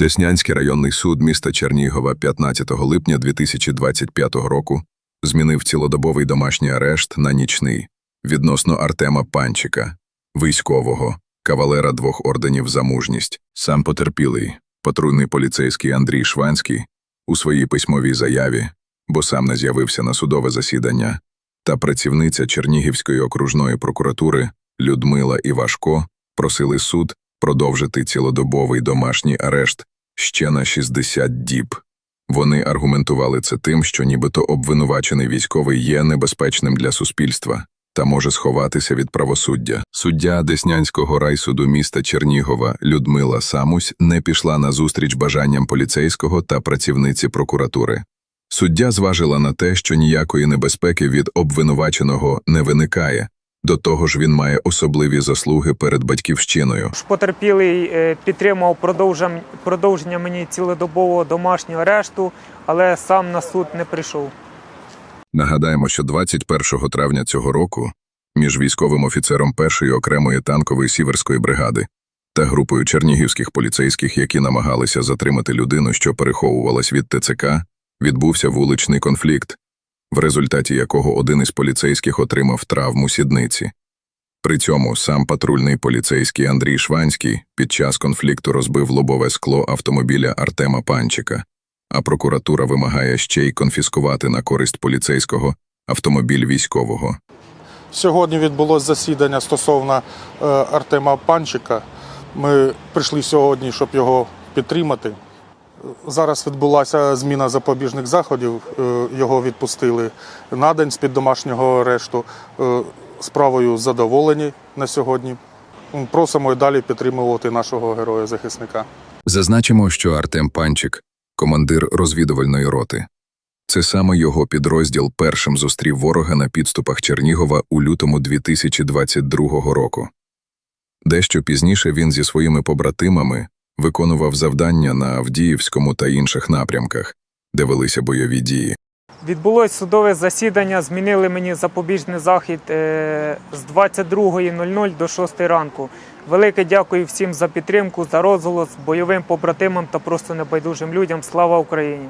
Деснянський районний суд міста Чернігова 15 липня 2025 року змінив цілодобовий домашній арешт на нічний відносно Артема Панчика, військового, кавалера двох орденів за мужність. Сам потерпілий, патрульний поліцейський Андрій Шванський, у своїй письмовій заяві, бо сам не з'явився на судове засідання, та працівниця Чернігівської окружної прокуратури Людмила Івашко просили суд продовжити цілодобовий домашній арешт ще на 60 діб. Вони аргументували це тим, що нібито обвинувачений військовий є небезпечним для суспільства та може сховатися від правосуддя. Суддя Деснянського райсуду міста Чернігова Людмила Самусь не пішла на зустріч бажанням поліцейського та працівниці прокуратури. Суддя зважила на те, що ніякої небезпеки від обвинуваченого не виникає, до того ж він має особливі заслуги перед батьківщиною. Потерпілий е, підтримав продовження мені цілодобового домашнього арешту, але сам на суд не прийшов. Нагадаємо, що 21 травня цього року між військовим офіцером першої окремої танкової сіверської бригади та групою чернігівських поліцейських, які намагалися затримати людину, що переховувалась від ТЦК, відбувся вуличний конфлікт, в результаті якого один із поліцейських отримав травму сідниці. При цьому сам патрульний поліцейський Андрій Шванський під час конфлікту розбив лобове скло автомобіля Артема Панчика, а прокуратура вимагає ще й конфіскувати на користь поліцейського автомобіль військового. Сьогодні відбулось засідання стосовно е, Артема Панчика. Ми прийшли сьогодні, щоб його підтримати. Зараз відбулася зміна запобіжних заходів. е, Його відпустили на день з-під домашнього арешту. Е, Справою задоволені на сьогодні. Просимо і далі підтримувати нашого героя-захисника. Зазначимо, що Артем Панчик командир розвідувальної роти. Це саме його підрозділ першим зустрів ворога на підступах Чернігова у лютому 2022 року. Дещо пізніше він зі своїми побратимами виконував завдання на Авдіївському та інших напрямках, де велися бойові дії. Відбулось судове засідання, змінили мені запобіжний захід е, з 22.00 до 6 ранку. Велике дякую всім за підтримку, за розголос, бойовим побратимам та просто небайдужим людям. Слава Україні!